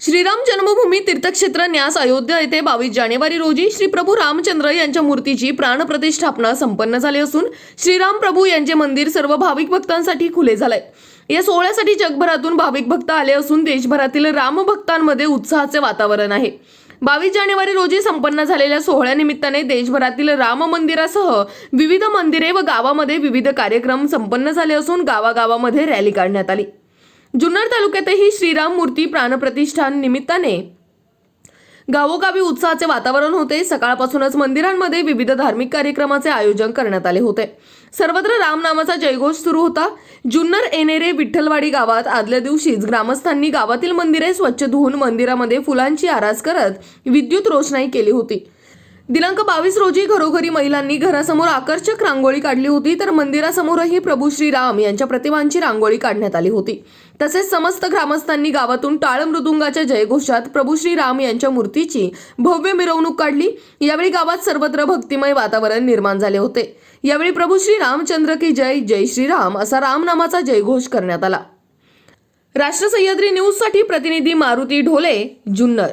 श्रीराम जन्मभूमी तीर्थक्षेत्र न्यास अयोध्या येथे बावीस जानेवारी रोजी श्री प्रभू रामचंद्र यांच्या मूर्तीची प्राणप्रतिष्ठापना संपन्न झाली असून श्रीराम प्रभू यांचे मंदिर सर्व भाविक भक्तांसाठी खुले झाले या सोहळ्यासाठी जगभरातून भाविक भक्त आले असून देशभरातील रामभक्तांमध्ये उत्साहाचे वातावरण आहे. बावीस जानेवारी रोजी संपन्न झालेल्या सोहळ्यानिमित्ताने देशभरातील राम मंदिरासह विविध मंदिरे व गावामध्ये विविध कार्यक्रम संपन्न झाले असून गावागावामध्ये रॅली काढण्यात आली. जुन्नर तालुक्यातही श्रीराम मूर्ती प्राणप्रतिष्ठान निमित्ताने गावोगावी उत्साहाचे वातावरण होते. सकाळपासूनच मंदिरांमध्ये विविध धार्मिक कार्यक्रमाचे आयोजन करण्यात आले होते. सर्वत्र रामनामाचा जयघोष सुरू होता. जुन्नर एनेरे विठ्ठलवाडी गावात आदल्या दिवशीच ग्रामस्थांनी गावातील मंदिरे स्वच्छ धुवून मंदिरामध्ये फुलांची आरास करत विद्युत रोषणाई केली होती. दिनांक बावीस रोजी घरोघरी महिलांनी घरासमोर आकर्षक रांगोळी काढली होती तर मंदिरासमोरही प्रभू श्रीराम यांच्या प्रतिमांची रांगोळी काढण्यात आली होती. तसेच समस्त ग्रामस्थांनी गावातून टाळ मृदुंगाच्या जयघोषात प्रभू श्रीराम यांच्या मूर्तीची भव्य मिरवणूक काढली. यावेळी गावात सर्वत्र भक्तिमय वातावरण निर्माण झाले होते. यावेळी प्रभू श्री रामचंद्र की जय जय श्रीराम असा रामनामाचा जयघोष करण्यात आला. राष्ट्र सह्याद्री न्यूजसाठी प्रतिनिधी मारुती ढोले जुन्नर.